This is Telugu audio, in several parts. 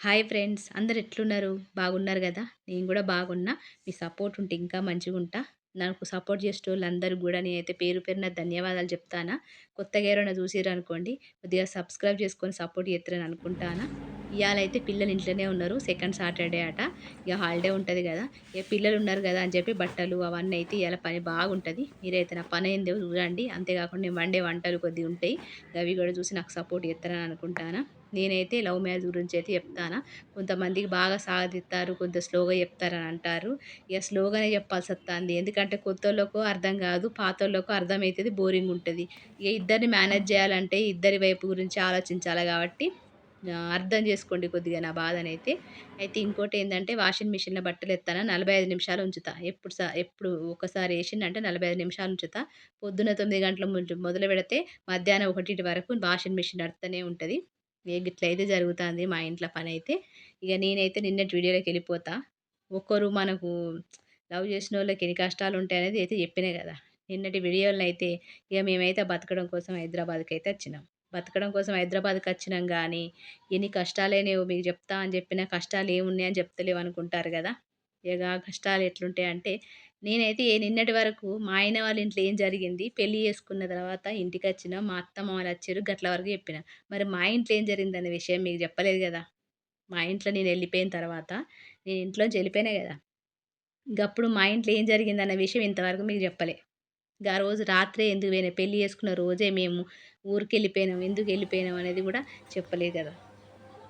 హాయ్ ఫ్రెండ్స్ అందరు ఎట్లున్నారు? బాగున్నారు కదా? నేను కూడా బాగున్నా. మీ సపోర్ట్ ఉంటే ఇంకా మంచిగా ఉంటా. నాకు సపోర్ట్ చేసే వాళ్ళందరూ కూడా నేనైతే పేరు పేరున ధన్యవాదాలు చెప్తానా. కొత్తగా ఎవరైనా చూసారు అనుకోండి కొద్దిగా సబ్స్క్రైబ్ చేసుకొని సపోర్ట్ చేస్తారని అనుకుంటానా. ఇవాళ అయితే పిల్లలు ఇంట్లోనే ఉన్నారు సెకండ్ సాటర్డే అట ఇక హాలిడే ఉంటుంది కదా. ఇక పిల్లలు ఉన్నారు కదా అని చెప్పి బట్టలు అవన్నీ అయితే ఇవాళ పని బాగుంటుంది. మీరైతే నా పని ఏందో చూడండి. అంతేకాకుండా నేను వండే వంటలు కొద్దిగా ఉంటాయి. అవి కూడా చూసి నాకు సపోర్ట్ చేస్తారని అనుకుంటానా. నేనైతే లవ్ మ్యారేజ్ గురించి అయితే చెప్తాను. కొంతమందికి బాగా సాగదిస్తారు కొంత స్లోగా చెప్తారని అంటారు. ఇక స్లోగానే చెప్పాల్సి వస్తుంది. ఎందుకంటే కొత్తోళ్ళకు అర్థం కాదు పాతోళ్ళకు అర్థమవుతుంది బోరింగ్ ఉంటుంది. ఇక ఇద్దరిని మేనేజ్ చేయాలంటే ఇద్దరి వైపు గురించి ఆలోచించాలి కాబట్టి అర్థం చేసుకోండి కొద్దిగా నా బాధనైతే. అయితే ఇంకోటి ఏంటంటే వాషింగ్ మిషన్లో బట్టలు ఎత్తాను? నలభై ఐదు నిమిషాలు ఉంచుతా. ఎప్పుడు సా ఎప్పుడు ఒకసారి వేసిందంటే నలభై ఐదు నిమిషాలు ఉంచుతా. పొద్దున తొమ్మిది గంటల ముందు మొదలు పెడితే మధ్యాహ్నం ఒకటి వరకు వాషింగ్ మిషన్ నడుస్తూనే ఉంటుంది. ఇక అయితే జరుగుతుంది మా ఇంట్లో పని అయితే ఇక నేనైతే నిన్నటి వీడియోలోకి వెళ్ళిపోతా. ఒక్కరు మనకు లవ్ చేసిన వాళ్ళకి ఎన్ని కష్టాలు ఉంటాయి అనేది అయితే చెప్పినా కదా. నిన్నటి వీడియోలను అయితే ఇక మేమైతే బతకడం కోసం హైదరాబాద్కి అయితే వచ్చినాం. బతకడం కోసం హైదరాబాద్కి వచ్చినాం కానీ ఎన్ని కష్టాలేనేవో మీకు చెప్తా అని చెప్పిన కష్టాలు ఏమున్నాయని చెప్తలేవు అనుకుంటారు కదా. ఇక కష్టాలు ఎట్లుంటాయి అంటే నేనైతే నిన్నటి వరకు మా ఆయన వాళ్ళ ఇంట్లో ఏం జరిగింది పెళ్ళి చేసుకున్న తర్వాత ఇంటికి వచ్చిన మా అత్తమ్మ వాళ్ళు వచ్చారు గట్ల వరకు చెప్పిన. మరి మా ఇంట్లో ఏం జరిగిందనే విషయం మీకు చెప్పలేదు కదా? మా ఇంట్లో నేను వెళ్ళిపోయిన తర్వాత నేను ఇంట్లోంచి వెళ్ళిపోయినా కదా? ఇంకప్పుడు మా ఇంట్లో ఏం జరిగింది అన్న విషయం ఇంతవరకు మీకు చెప్పలే. ఆ రోజు రాత్రే ఎందుకు పోయినా పెళ్ళి చేసుకున్న రోజే మేము ఊరికి వెళ్ళిపోయినాం ఎందుకు వెళ్ళిపోయినాం అనేది కూడా చెప్పలేదు కదా?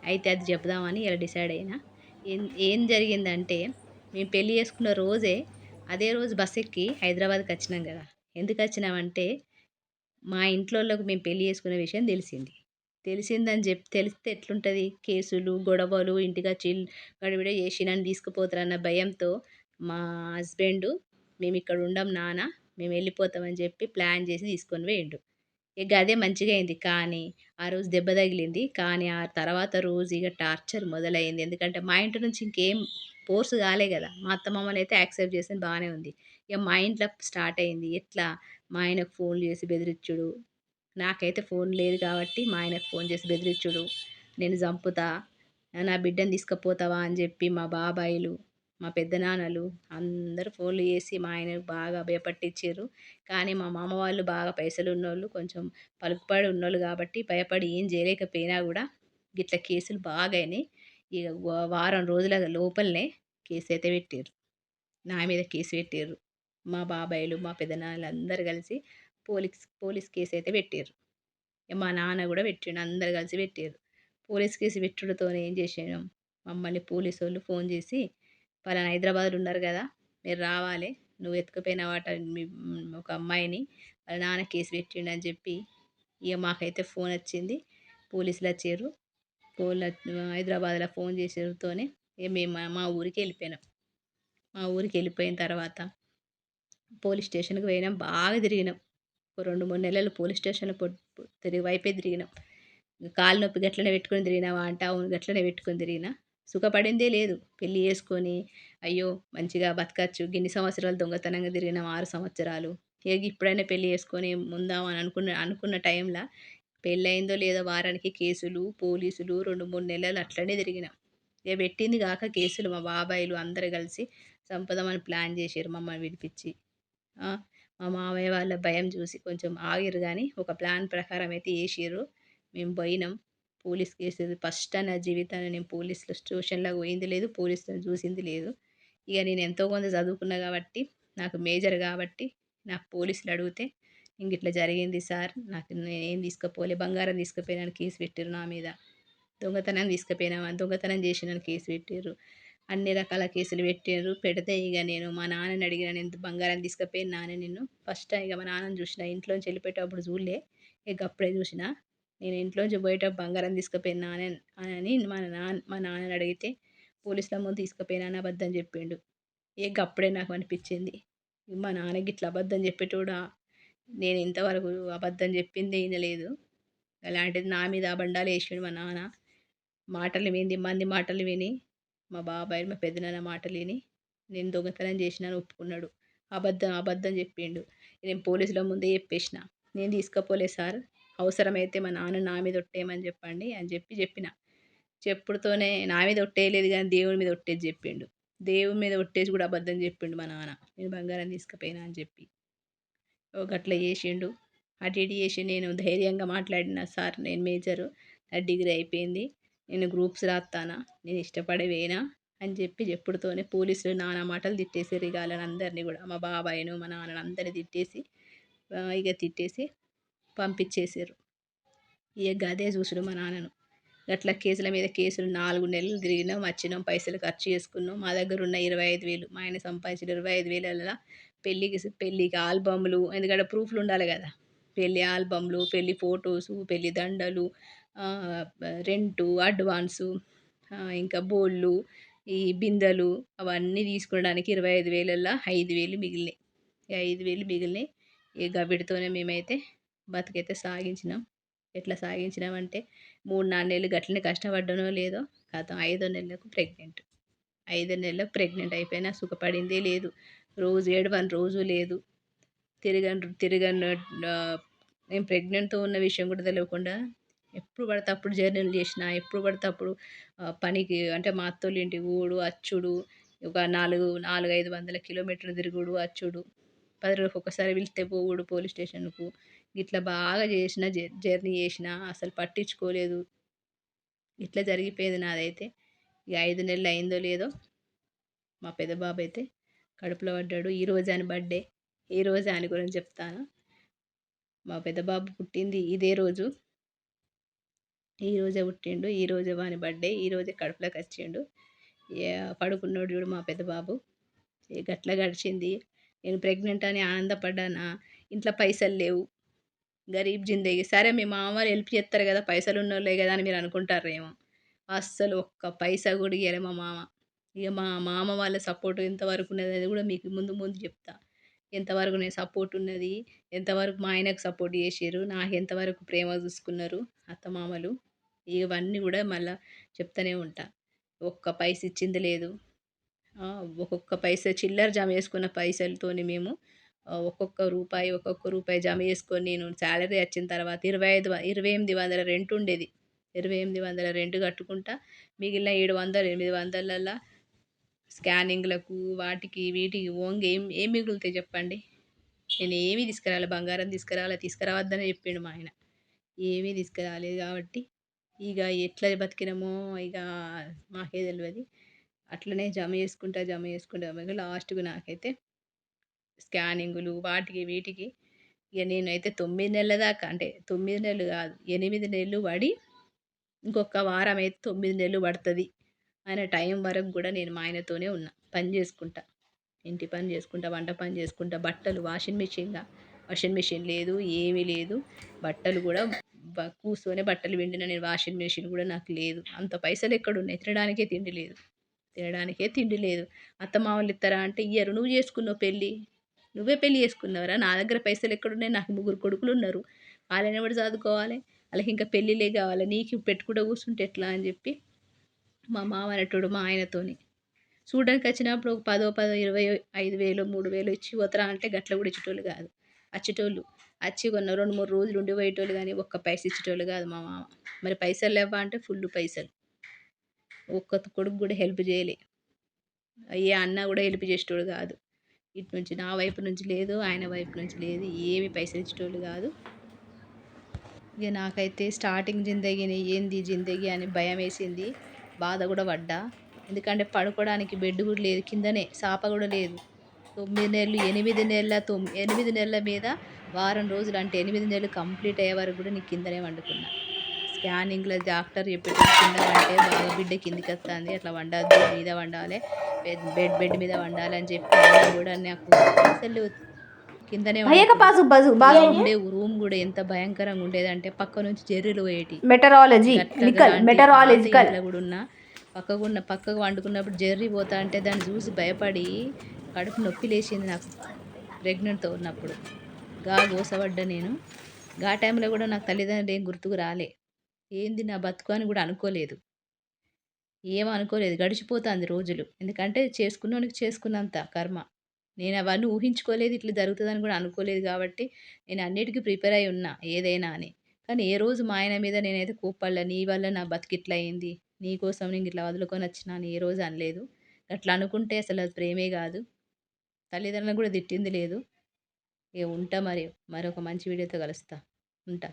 అయితే అది చెప్దామని ఇలా డిసైడ్ అయినా. ఏం ఏం జరిగిందంటే మేము పెళ్ళి చేసుకున్న రోజే అదే రోజు బస్ ఎక్కి హైదరాబాద్కి వచ్చినాం కదా. ఎందుకు వచ్చినామంటే మా ఇంట్లోళ్ళకు మేము పెళ్ళి చేసుకునే విషయం తెలిసింది. తెలిసిందని చెప్పి తెలిస్తే ఎట్లుంటుంది? కేసులు గొడవలు ఇంటికి వచ్చి గడిబిడ చేసి నన్ను తీసుకుపోతారన్న భయంతో మా హస్బెండ్ మేము ఇక్కడ ఉండం నాన్న మేము వెళ్ళిపోతామని చెప్పి ప్లాన్ చేసి తీసుకొని పోయిండు. ఇక అదే మంచిగా అయింది. కానీ ఆ రోజు దెబ్బ తగిలింది. కానీ ఆ తర్వాత రోజు ఇక టార్చర్ మొదలైంది. ఎందుకంటే మా ఇంటి నుంచి ఇంకేం ఫోర్స్ కాలే కదా. మా అత్తమామలు అయితే యాక్సెప్ట్ చేసింది బాగానే ఉంది. ఇక మా ఇంట్లో స్టార్ట్ అయింది. ఎట్లా? మా ఆయనకు ఫోన్ చేసి బెదిరించుడు. నాకైతే ఫోన్ లేదు కాబట్టి మా ఆయనకు ఫోన్ చేసి బెదిరించుడు. నేను చంపుతా. నా బిడ్డను తీసుకుపోతావా అని చెప్పి మా బాబాయిలు మా పెద్దనాన్నలు అందరూ ఫోన్లు చేసి మా ఆయనకు బాగా భయపట్టించారు కానీ మా మామ వాళ్ళు బాగా పైసలు ఉన్నోళ్ళు కొంచెం పలుకుబడి ఉన్నోళ్ళు కాబట్టి భయపడి ఏం చేయలేకపోయినా కూడా గిట్ల కేసులు బాగా అయినాయి ఇక వారం రోజుల లోపలనే కేసు అయితే పెట్టారు నా మీద కేసు పెట్టారు మా బాబాయిలు మా పెద్దనాన్నలు అందరు కలిసి పోలీస్ పోలీస్ కేసు అయితే పెట్టారు మా నాన్న కూడా పెట్టిండు అందరు కలిసి పెట్టారు పోలీస్ కేసు పెట్టుడుతో ఏం చేసాను మమ్మల్ని పోలీసు వాళ్ళు ఫోన్ చేసి పలానా హైదరాబాద్లో ఉన్నారు కదా మీరు రావాలి. నువ్వు ఎత్తుకుపోయిన వాట మీ ఒక అమ్మాయిని వాళ్ళ నాన్న కేసు పెట్టిండు అని చెప్పి ఇక మాకైతే ఫోన్ వచ్చింది. పోలీసులు వచ్చారు. ఫోన్ హైదరాబాద్లో ఫోన్ చేసేతోనే ఇక మేము మా- ఊరికి వెళ్ళిపోయినాం. మా ఊరికి వెళ్ళిపోయిన తర్వాత పోలీస్ స్టేషన్కి పోయినాం. బాగా తిరిగినాం. ఒక రెండు మూడు నెలలు పోలీస్ స్టేషన్లో తిరిగి వైపే తిరిగినాం. కాలు నొప్పి గట్లనే పెట్టుకొని తిరిగినావా అంటే అవును గట్లనే పెట్టుకొని తిరిగినా. సుఖపడిందే లేదు. పెళ్ళి చేసుకొని అయ్యో మంచిగా బతకచ్చు. గిన్ని సంవత్సరాలు దొంగతనంగా తిరిగినాం ఆరు సంవత్సరాలు. ఇక ఇప్పుడైనా పెళ్ళి చేసుకొని ముందాం అని అనుకున్న అనుకున్న టైంలో పెళ్ళయిందో లేదో వారానికి కేసులు పోలీసులు రెండు మూడు నెలలు అట్లనే తిరిగినాం. ఇక పెట్టింది కాక కేసులు మా బాబాయిలు అందరు కలిసి సంపదమని ప్లాన్ చేశారు మమ్మల్ని విడిపించి. మా మామయ్య వాళ్ళ భయం చూసి కొంచెం ఆగిరు కానీ ఒక ప్లాన్ ప్రకారం అయితే వేసారు మేము పోయినాం. పోలీస్ కేసు ఫస్ట్ నా జీవితాన్ని నేను పోలీసులు స్టేషన్లో పోయింది లేదు పోలీసులను చూసింది లేదు. ఇక నేను ఎంతో కొంత చదువుకున్నా కాబట్టి నాకు మేజర్ కాబట్టి నాకు పోలీసులు అడిగితే ఇంక ఇట్లా జరిగింది సార్ నాకు నేనేం తీసుకుపోలే బంగారం తీసుకుపోయినాను కేసు పెట్టారు నా మీద. దొంగతనం తీసుకుపోయినా దొంగతనం చేసినాను కేసు పెట్టారు అన్ని రకాల కేసులు పెట్టారు పెడితే ఇక నేను మా నాన్నని అడిగిన నేను బంగారం తీసుకుపోయిన నాన్న నిన్ను? ఫస్ట్ ఇక మా నాన్నని చూసిన ఇంట్లోంచి వెళ్ళిపోయేటప్పుడు చూడలే. ఇక అప్పుడే చూసిన నేను ఇంట్లోంచి పోయేటప్పుడు బంగారం తీసుకుపోయిన అని అని మా నాన్న మా నాన్నని అడిగితే పోలీసుల ముందు తీసుకుపోయినా అని అబద్ధం చెప్పిండు. ఇక అప్పుడే నాకు అనిపించింది మా నాన్నకి ఇట్లా అబద్ధం చెప్పేటోడా? నేను ఇంతవరకు అబద్ధం చెప్పింది వినలేదు అలాంటిది నా మీద అబండాలు వేసిండు మా నాన్న. మాటలు విని మంది మాటలు విని మా బాబాయ్ మా పెద్దనాన్న మాటలు విని నేను దొంగతనం చేసినాను ఒప్పుకున్నాడు. అబద్ధం అబద్ధం చెప్పిండు. నేను పోలీసుల ముందే చెప్పేసిన నేను తీసుకపోలే సార్ అవసరమైతే మా నాన్న నా మీద ఒట్టేయమని చెప్పండి అని చెప్పి చెప్పిన. చెప్పుడుతోనే నా మీద ఒట్టేయలేదు కానీ దేవుని మీద ఒట్టేసి చెప్పిండు. దేవుని మీద ఒట్టేసి కూడా అబద్ధం చెప్పిండు మా నాన్న. నేను బంగారం తీసుకుపోయినా అని చెప్పి. ఒకట్లా చేసిండు. అటు ఇటు చేసి నేను ధైర్యంగా మాట్లాడిన సార్ నేను మేజరు నా డిగ్రీ అయిపోయింది. నేను గ్రూప్స్ రాస్తానా నేను ఇష్టపడేవేనా అని చెప్పి చెప్పుడుతోనే పోలీసులు నానా మాటలు తిట్టేసి రిగాలని అందరినీ కూడా మా బాబాయ్ను మా నాన్నని అందరినీ తిట్టేసి ఇక తిట్టేసి పంపించేశారు. ఇక గదే చూసుడు మా నాన్నను. అట్లా కేసుల మీద కేసులు నాలుగు నెలలు తిరిగినాం వచ్చినాం పైసలు ఖర్చు చేసుకున్నాం. మా దగ్గర ఉన్న ఇరవై ఐదు వేలు మా ఆయన సంపాదించిన ఇరవై ఐదు వేల పెళ్ళికి పెళ్ళికి ఆల్బమ్లు ఎందుకంటే ప్రూఫ్లు ఉండాలి కదా. పెళ్ళి ఆల్బమ్లు పెళ్ళి ఫొటోసు పెళ్ళి దండలు రెంటు అడ్వాన్సు ఇంకా బోళ్ళు ఈ బిందెలు అవన్నీ తీసుకోవడానికి ఇరవై ఐదు వేలల్లో ఐదు వేలు మిగిలినాయి. ఐదు వేలు మిగిలినాయి. ఈ వీటితోనే మేమైతే బతికైతే సాగించినాం. ఎట్లా సాగించినామంటే మూడు నాలుగు నెలలు గట్లనే కష్టపడ్డానో లేదో గతం ఐదో నెలలకు ప్రెగ్నెంట్. ఐదో నెలలకు ప్రెగ్నెంట్ అయిపోయినా సుఖపడిందే లేదు. రోజు ఏడవని రోజు లేదు. తిరగను తిరగను నేను ప్రెగ్నెంట్తో ఉన్న విషయం కూడా తెలియకుండా ఎప్పుడు పడితే అప్పుడు జర్నీలు చేసిన ఎప్పుడు పడితే అప్పుడు పనికి అంటే మా అత్తోళ్ళ ఇంటికి ఊడు అచ్చుడు ఒక నాలుగు నాలుగు ఐదు వందల కిలోమీటర్లు తిరుగుడు అచ్చుడు. పది రోజులకు ఒకసారి పిలిస్తే పోవుడు పోలీస్ స్టేషన్కు. ఇట్లా బాగా చేసిన జర్ జర్నీ చేసిన అసలు పట్టించుకోలేదు. ఇట్లా జరిగిపోయింది నాదైతే. ఇక ఐదు నెలలు అయిందో లేదో మా పెద్ద బాబు అయితే కడుపులో పడ్డాడు. ఈ రోజు అని బర్త్డే. ఈ రోజు అని గురించి చెప్తాను. మా పెద్ద బాబు పుట్టింది ఇదే రోజు. ఈ రోజే పుట్టిండు ఈ రోజే వాని బర్త్డే ఈ రోజే కడుపులోకి వచ్చిండు. పడుకున్నాడు చూడు మా పెద్ద బాబు. గట్ల గడిచింది. నేను ప్రెగ్నెంట్ అని ఆనందపడ్డానా? ఇంట్లో పైసలు లేవు. గరీబ్ జిందగీ సరే మీ మామ వాళ్ళు హెల్ప్ చేస్తారు కదా పైసలు ఉన్నోళ్ళే కదా అని మీరు అనుకుంటారేమో. అస్సలు ఒక్క పైసా కూడా ఇయ్యలే మా మామ. ఇక మా మామ వాళ్ళ సపోర్ట్ ఎంతవరకు ఉన్నది అది కూడా మీకు ముందు ముందు చెప్తా. ఎంతవరకు నేను సపోర్ట్ ఉన్నది ఎంతవరకు మా ఆయనకు సపోర్ట్ చేసారు నాకు ఎంతవరకు ప్రేమ చూసుకున్నారు అత్తమామలు ఇవన్నీ కూడా మళ్ళీ చెప్తూనే ఉంటా. ఒక్క పైస ఇచ్చింది లేదు. ఒక్కొక్క పైసా చిల్లర జమ చేసుకున్న పైసలతోని మేము ఒక్కొక్క రూపాయి ఒక్కొక్క రూపాయి జమ చేసుకొని నేను శాలరీ వచ్చిన తర్వాత ఇరవై ఐదు వ- ఇరవై ఎనిమిది వందల రెంట్ ఉండేది. ఇరవై ఎనిమిది వందల రెంట్ కట్టుకుంటా మిగిలిన ఏడు వందలు ఎనిమిది వందలల్లో స్కానింగ్లకు వాటికి వీటికి ఓంగి ఏం ఏం మిగులుతాయి చెప్పండి? నేను ఏమీ తీసుకురాలి బంగారం తీసుకురావాలి తీసుకురావద్దని చెప్పిండు మా ఆయన. ఏమీ తీసుకురాలేదు కాబట్టి ఇక ఎట్లా బతికినామో ఇక మాకే తెలియదు అట్లనే జమ చేసుకుంటా జమ చేసుకుంటా. జమ లాస్ట్కు నాకైతే స్కానింగులు వాటికి వీటికి ఇక నేనైతే తొమ్మిది నెలల దాకా అంటే తొమ్మిది నెలలు కాదు ఎనిమిది నెలలు పడి ఇంకొక వారం అయితే తొమ్మిది నెలలు పడుతుంది ఆయన టైం వరకు కూడా నేను మా ఆయనతోనే ఉన్నా. పని చేసుకుంటా. ఇంటి పని చేసుకుంటా వంట పని చేసుకుంటా. బట్టలు వాషింగ్ మిషన్గా వాషింగ్ మిషన్ లేదు ఏమీ లేదు. బట్టలు కూడా కూర్చొని బట్టలు పిండిన నేను వాషింగ్ మిషన్ కూడా నాకు లేదు. అంత పైసలు ఎక్కడున్నాయి? తినడానికే తిండి లేదు. తినడానికే తిండి లేదు. అత్తమామలు ఇస్తారా అంటే ఇయ్యరు. నువ్వు చేసుకున్నావు పెళ్ళి. నువ్వే పెళ్ళి చేసుకున్నావురా. నా దగ్గర పైసలు ఎక్కడున్నాయి? నాకు ముగ్గురు కొడుకులు ఉన్నారు. వాళ్ళని ఎవరు చదువుకోవాలి? వాళ్ళకి ఇంకా పెళ్ళిలే కావాలి. నీకు పెట్టుకుంటూ కూర్చుంటే ఎట్లా అని చెప్పి మా మామ అనేటోడు మా ఆయనతోని. చూడడానికి వచ్చినప్పుడు ఒక పదో పదో ఇరవై ఐదు వేలు మూడు వేలు ఇచ్చి పోతరా అంటే గట్ల కూడా ఇచ్చేటోళ్ళు కాదు. వచ్చేటోళ్ళు. వచ్చి కొన్న రెండు మూడు రోజులు ఉండి పోయేటోళ్ళు కానీ ఒక్క పైస ఇచ్చేటోళ్ళు కాదు మా మామ. మరి పైసలు లేవా అంటే ఫుల్ పైసలు. ఒక్క కొడుకు కూడా హెల్ప్ చేయలే. ఏ అన్న కూడా హెల్ప్ చేసేటోడు కాదు. ఇటు నుంచి నా వైపు నుంచి లేదు ఆయన వైపు నుంచి లేదు ఏమి పైసలు ఇచ్చేటోళ్ళు కాదు. ఇక నాకైతే స్టార్టింగ్ జిందగీని ఏంది జిందగీ అని భయం వేసింది. బాధ కూడా పడ్డా. ఎందుకంటే పడుకోవడానికి బెడ్ కూడా లేదు కిందనే సాప కూడా లేదు. తొమ్మిది నెలలు ఎనిమిది నెలల తొమ్మిది ఎనిమిది నెలల మీద వారం రోజులు అంటే ఎనిమిది నెలలు కంప్లీట్ అయ్యే వరకు కూడా నీ కిందనే వండుకున్నా. స్కానింగ్లో డాక్టర్ చెప్పేటప్పుడు తిన్నామంటే బాగా బిడ్డ కిందికి వస్తుంది. అట్లా వండద్దు మీద వండాలి బెడ్ బెడ్ మీద వండాలి అని చెప్పి కూడా నాకు అసలు కిందనే ఉండే రూమ్ కూడా ఎంత భయంకరంగా ఉండేదంటే పక్క నుంచి జర్రులు పోయేటి. మెటరాలజీ మెటరాలజికల్ కూడా ఉన్నా పక్కకు పక్కకు వండుకున్నప్పుడు జర్రి పోతా అంటే దాన్ని చూసి భయపడి కడుపు నొప్పి లేచింది నాకు. ప్రెగ్నెంట్తో ఉన్నప్పుడు. గా గోసబడ్డ నేను. గా టైంలో కూడా నాకు తల్లిదండ్రులు ఏం గుర్తుకు రాలే. ఏంది నా బతుకు అని కూడా అనుకోలేదు. ఏమనుకోలేదు. అనుకోలేదు గడిచిపోతుంది రోజులు. ఎందుకంటే చేసుకున్నోనికి చేసుకున్నంత కర్మ. నేను అవన్నీ ఊహించుకోలేదు. ఇట్లా జరుగుతుందని కూడా అనుకోలేదు కాబట్టి నేను అన్నిటికీ ప్రిపేర్ అయి ఉన్నా ఏదైనా అని. కానీ ఏ రోజు మా ఆయన మీద నేనైతే కూపడలే నీ వల్ల నా బతికి ఇట్లా అయింది. నీకోసం నేను ఇట్లా వదులుకొని వచ్చినా అని ఏ రోజు అనలేదు. అట్లా అనుకుంటే అసలు అది ప్రేమే కాదు. తల్లిదండ్రులను కూడా తిట్టింది లేదు. ఇక ఉంటా మరి. మరొక మంచి వీడియోతో కలుస్తా. ఉంటా.